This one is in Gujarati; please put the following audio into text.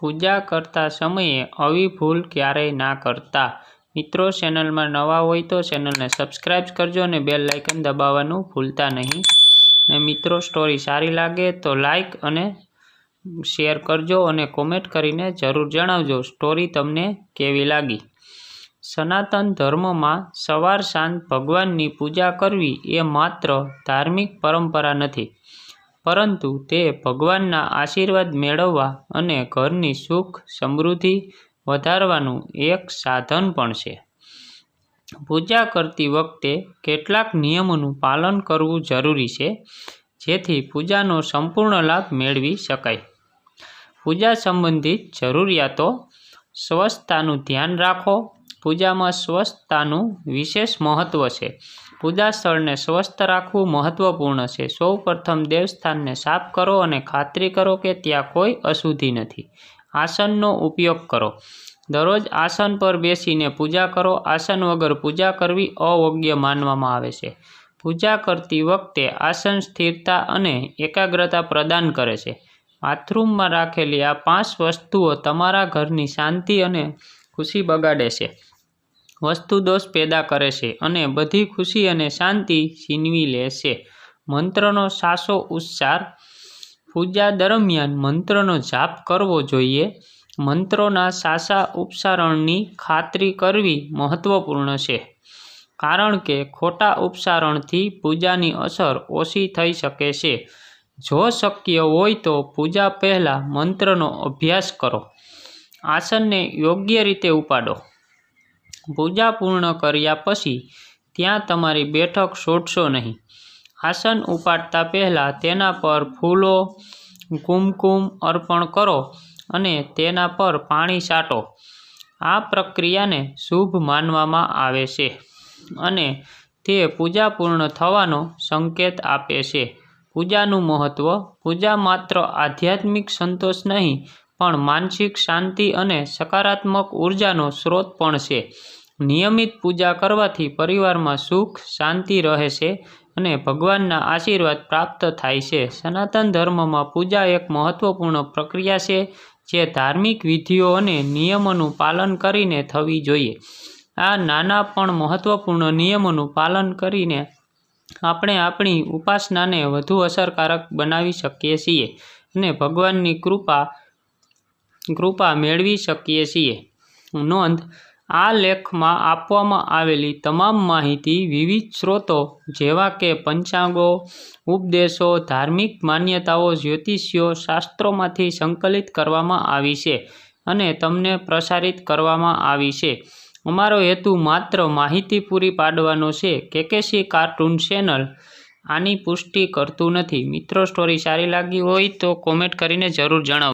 પૂજા કરતા સમયે આવી ભૂલ ક્યારેય ના કરતા. મિત્રો, ચેનલમાં નવા હોય તો ચેનલને સબસ્ક્રાઈબ કરજો અને બેલ લાઇકન દબાવવાનું ભૂલતા નહીં. અને મિત્રો, સ્ટોરી સારી લાગે તો લાઇક અને શેર કરજો અને કોમેન્ટ કરીને જરૂર જણાવજો સ્ટોરી તમને કેવી લાગી. સનાતન ધર્મમાં સવાર સાંજ ભગવાનની પૂજા કરવી એ માત્ર ધાર્મિક પરંપરા નથી. પરંતુ તે ભગવાનના આશીર્વાદ મેળવવા અને ઘરની સુખ સમૃદ્ધિ વધારવાનું એક સાધન પણ છે. પૂજા કરતી વખતે કેટલાક નિયમોનું પાલન કરવું જરૂરી છે, જેથી પૂજાનો સંપૂર્ણ લાભ મેળવી શકાય. પૂજા સંબંધિત જરૂરિયાતો. સ્વચ્છતાનું ધ્યાન રાખો. પૂજામાં સ્વચ્છતાનું વિશેષ મહત્ત્વ છે. પૂજા સ્થળને સ્વસ્થ રાખવું મહત્વપૂર્ણ છે. સૌ પ્રથમ દેવસ્થાનને સાફ કરો અને ખાતરી કરો કે ત્યાં કોઈ અશુદ્ધિ નથી. આસનનો ઉપયોગ કરો. દરરોજ આસન પર બેસીને પૂજા કરો. આસન વગર પૂજા કરવી અયોગ્ય માનવામાં આવે છે. પૂજા કરતી વખતે આસન સ્થિરતા અને એકાગ્રતા પ્રદાન કરે છે. બાથરૂમમાં રાખેલી આ પાંચ વસ્તુઓ તમારા ઘરની શાંતિ અને ખુશી બગાડે છે. વસ્તુ દોષ પેદા કરે છે અને બધી ખુશી અને શાંતિ છીનવી લે છે. મંત્રનો સાસો ઉચ્ચાર, પૂજા દરમિયાન મંત્રનો જાપ કરવો જોઈએ. મંત્રોના સાસા ઉપસારણની ખાતરી કરવી મહત્વપૂર્ણ છે, કારણ કે ખોટા ઉપસારણથી પૂજાની અસર ઓછી થઈ શકે છે. જો શક્ય હોય તો પૂજા પહેલાં મંત્રનો અભ્યાસ કરો. આસનને યોગ્ય રીતે ઉપાડો. પૂજા પૂર્ણ કર્યા પછી ત્યાં તમારી બેઠક છોડશો નહીં. આસન ઉપાડતા પહેલાં તેના પર ફૂલો, કુમકુમ અર્પણ કરો અને તેના પર પાણી છાંટો. આ પ્રક્રિયાને શુભ માનવામાં આવે છે અને તે પૂજા પૂર્ણ થવાનો સંકેત આપે છે. પૂજાનું મહત્ત્વ પૂજા માત્ર આધ્યાત્મિક સંતોષ નહીં પણ માનસિક શાંતિ અને સકારાત્મક ઉર્જાનો સ્ત્રોત પણ છે. નિયમિત પૂજા કરવાથી પરિવારમાં સુખ, શાંતિ રહે છે અને ભગવાનના આશીર્વાદ પ્રાપ્ત થાય છે. સનાતન ધર્મમાં પૂજા એક મહત્વપૂર્ણ પ્રક્રિયા છે જે ધાર્મિક વિધિઓ અને નિયમોનું પાલન કરીને થવી જોઈએ. આ નાના પણ મહત્વપૂર્ણ નિયમોનું પાલન કરીને આપણે આપણી ઉપાસનાને વધુ અસરકારક બનાવી શકીએ છીએ અને ભગવાનની કૃપા કૃપા મેળવી શકીએ છીએ. નોંધ, આ લેખમાં આપવામાં આવેલી તમામ માહિતી વિવિધ સ્ત્રોતો જેવા કે પંચાંગો, ઉપદેશો, ધાર્મિક માન્યતાઓ જ્યોતિષ્યો શાસ્ત્રોમાંથી સંકલિત કરવામાં આવી છે અને તમને પ્રસારિત કરવામાં આવી છે. અમારો હેતુ માત્ર માહિતી પૂરી પાડવાનો છે. કેકેસી કાર્ટૂન ચેનલ આની પુષ્ટિ કરતું નથી. મિત્રો સ્ટોરી સારી લાગી હોય તો કોમેન્ટ કરીને જરૂર જણાવો.